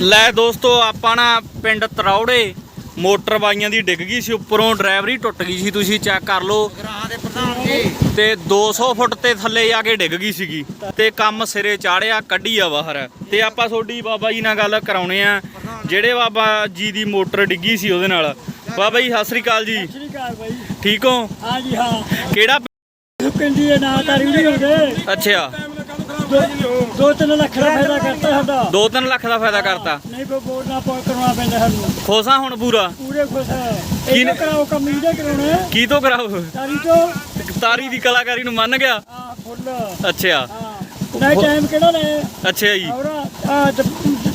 ਲੈ ਦੋਸਤੋ ਆਪਾਂ ਨਾ ਪਿੰਡ ਤਰੌੜੇ ਮੋਟਰ ਬਾਈਆਂ ਦੀ ਡਿੱਗ ਗਈ ਸੀ ਉੱਪਰੋਂ ਡਰਾਈਵਰੀ ਟੁੱਟ ਗਈ ਸੀ ਤੁਸੀਂ ਚੈੱਕ ਕਰ ਲਓ। ਤੇ 200 ਫੁੱਟ ਤੇ ਥੱਲੇ ਜਾ ਕੇ ਡਿੱਗ ਗਈ ਸੀਗੀ ਤੇ ਕੰਮ ਸਿਰੇ ਚਾੜਿਆ ਕੱਢੀ ਆ ਬਾਹਰ। ਤੇ ਆਪਾਂ ਤੁਹਾਡੀ ਬਾਬਾ ਜੀ ਨਾਲ ਗੱਲ ਕਰਾਉਣੇ ਆ ਜਿਹੜੇ ਬਾਬਾ ਜੀ ਦੀ ਮੋਟਰ ਡਿੱਗੀ ਸੀ ਉਹਦੇ ਨਾਲ। ਬਾਬਾ ਜੀ ਸਤਿ ਸ੍ਰੀ ਅਕਾਲ ਜੀ। ਸ੍ਰੀ ਅਕਾਲ ਬਾਈ। ਠੀਕ ਹੋ? ਹਾਂ ਜੀ ਹਾਂ। ਕਿਹੜਾ ਪਿੰਡੀ ਦੇ ਨਾਂ ਤਾਂ ਰਿਵੜੀ ਹੋ ਗਏ। ਅੱਛਾ। ਦੋ ਤਿੰਨ ਲੱਖ ਦਾ ਫਾਇਦਾ ਕਰਤਾ ਸਾਡਾ। 2-3 ਲੱਖ ਦਾ ਫਾਇਦਾ ਕਰਤਾ। ਨਹੀਂ ਕੋਈ ਬੋਰਡ ਨਾ ਪਾ ਕਰਵਾਉਣਾ ਪੈਂਦਾ ਸਾਨੂੰ। ਖੋਸਾ ਹੁਣ ਪੂਰਾ? ਪੂਰੇ ਖੁਸ਼ ਹੈ ਕੀ ਇਹ ਨੇ- ਕਰਾਓ ਕੰਮ ਇਹਦੇ ਕਰਾਉਣਾ ਹੈ। ਕੀ ਤੋਂ ਸਾਰੀ ਤੋਂ। ਤਾਰੀ ਦੀ ਕਲਾਕਾਰੀ ਨੂੰ ਮੰਨ ਗਿਆ? ਆ ਫੁੱਲ। ਅੱਛਾ। ਹਾਂ। ਨਹੀਂ ਟਾਈਮ ਕਿਹੜਾ ਲੈ? ਅੱਛਾ ਜੀ। ਆ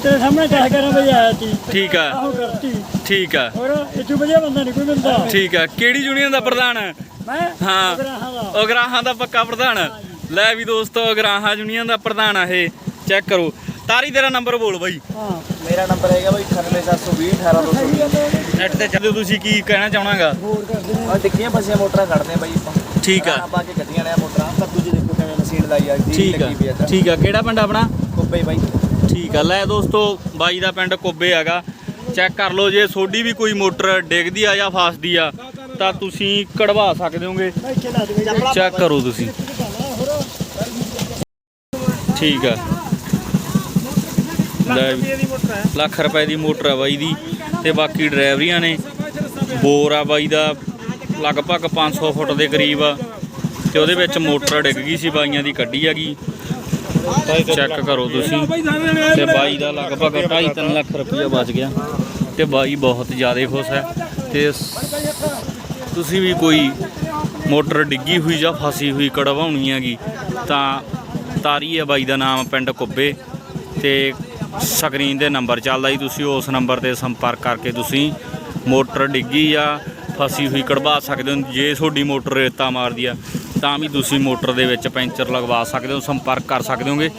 ਤੇਰੇ ਸਾਹਮਣੇ 10 11 ਵਜੇ ਆਇਆ ਸੀ। ਠੀਕ ਆ। ਆਹੋ ਕਰਤੀ। ਠੀਕ ਆ। ਹੋਰ ਇਹ ਤੋਂ ਵਧੀਆ ਬੰਦਾ ਨਹੀਂ ਕੋਈ ਮਿਲਦਾ ਠੀਕ ਆ। ਕਿਹੜੀ ਯੂਨੀਅਨ ਦਾ ਪ੍ਰਧਾਨ? ਹੈ ਮੈਂ ਹਾਂ। ਦਾ। ਉਗਰਾਹਾਂ ਦਾ ਪੱਕਾ ਪ੍ਰਧਾਨ। ਲੈ ਵੀ ਦੋਸਤੋ ਉਗਰਾਹਾਂ ਯੂਨੀਅਨ ਦਾ ਪ੍ਰਧਾਨ ਆ ਇਹ। ਚੈੱਕ ਕਰੋ। ਤਾਰੀ ਤੇਰਾ ਨੰਬਰ ਬੋਲ ਬਾਈ। ਹਾਂ। ਮੇਰਾ ਨੰਬਰ ਹੈਗਾ ਬਾਈ 98720 18220 ਨੈਟ ਤੇ ਜਦੋਂ ਤੁਸੀਂ ਕੀ ਕਹਿਣਾ ਚਾਹਣਾਗਾ ਹੋਰ ਕਰਦੇ ਆ ਫਸੀਆਂ ਮੋਟਰਾਂ ਕੱਢਦੇ ਆ ਬਾਈ ਆਪਾਂ। ਠੀਕ ਆ। ਗਰਾਹਾਂ ਪਾ ਕੇ ਕੱਢੀਆਂ ਨੇ ਮੋਟਰਾਂ। ਪਰ ਦੂਜੀ ਦੇਖੋ ਕਿਵੇਂ ਮਸ਼ੀਨ ਲਾਈ ਆ ਜੀ ਲੱਗੀ ਪਈ ਆ ਠੀਕ ਆ। ਕਿਹੜਾ ਪਿੰਡ ਆਪਣਾ? ਕੁੱਬੇ ਬਾਈ। ਠੀਕ ਆ। ਲੈ ਦੋਸਤੋ ਬਾਈ ਦਾ ਪਿੰਡ ਕੋਬੇ ਹੈਗਾ। ਚੈੱਕ ਕਰ ਲਓ ਜੇ ਸੋਡੀ ਵੀ ਕੋਈ ਮੋਟਰ ਡਿੱਗਦੀ ਆ ਜਾਂ ਫਸਦੀ ਆ ਤਾਂ ਤੁਸੀਂ ਕਢਵਾ ਸਕਦੇ ਹੋਗੇ। ਚੈੱਕ ਕਰੋ ਤੁਸੀਂ। ਠੀਕ ਆ। ਲੈ ਲੱਖ ਰੁਪਏ ਦੀ ਮੋਟਰ ਆ ਬਾਈ ਦੀ ਤੇ ਬਾਕੀ ਡਰਾਈਵਰੀਆਂ ਨੇ। ਬੋਰ ਆ ਬਾਈ ਦਾ, ਲਗਭਗ 500 ਫੁੱਟ ਦੇ ਕਰੀਬ ਆ। ਤੇ ਉਹਦੇ ਵਿੱਚ ਮੋਟਰ ਡਿੱਗ ਗਈ ਸੀ, ਬਾਈਆਂ ਦੀ ਕੱਢੀ ਹੈਗੀ। ਚੈੱਕ ਕਰੋ ਤੁਸੀਂ। ਤੇ ਬਾਈ ਦਾ ਲਗਭਗ 2.5 ਲੱਖ ਰੁਪਇਆ ਬਚ ਗਿਆ। ਤੇ ਬਾਈ ਬਹੁਤ ਜ਼ਿਆਦਾ ਖੁਸ਼ ਹੈ। ਤੇ ਤੁਸੀਂ ਵੀ ਕੋਈ ਮੋਟਰ ਡਿੱਗੀ ਹੋਈ ਜਾਂ ਫਸੀ ਹੋਈ ਕਢਵਾਉਣੀ ਹੈਗੀ, ਤਾਂ ਤਾਰੀ ਹੈ, ਬਾਈ ਦਾ ਨਾਮ ਪਿੰਡ ਕੁੱਬੇ ਤੇ ਸਕਰੀਨ ਦੇ ਨੰਬਰ ਚੱਲਦਾ ਜੀ ਤੁਸੀਂ, ਉਸ ਨੰਬਰ ਤੇ ਸੰਪਰਕ ਕਰਕੇ ਤੁਸੀਂ ਮੋਟਰ ਡਿੱਗੀ ਆ, ਫਸੀ ਹੋਈ ਕਢਵਾ ਸਕਦੇ ਹੋ, ਜੇ ਤੁਹਾਡੀ ਮੋਟਰ ਰੇਤਾ ਮਾਰਦੀ ਆ, ਤਾਂ ਵੀ ਤੁਸੀਂ ਮੋਟਰ ਦੇ ਵਿੱਚ ਪੈਂਚਰ ਲਗਵਾ ਸਕਦੇ ਹੋ, ਸੰਪਰਕ ਕਰ ਸਕਦੇ ਹੋਗੇ।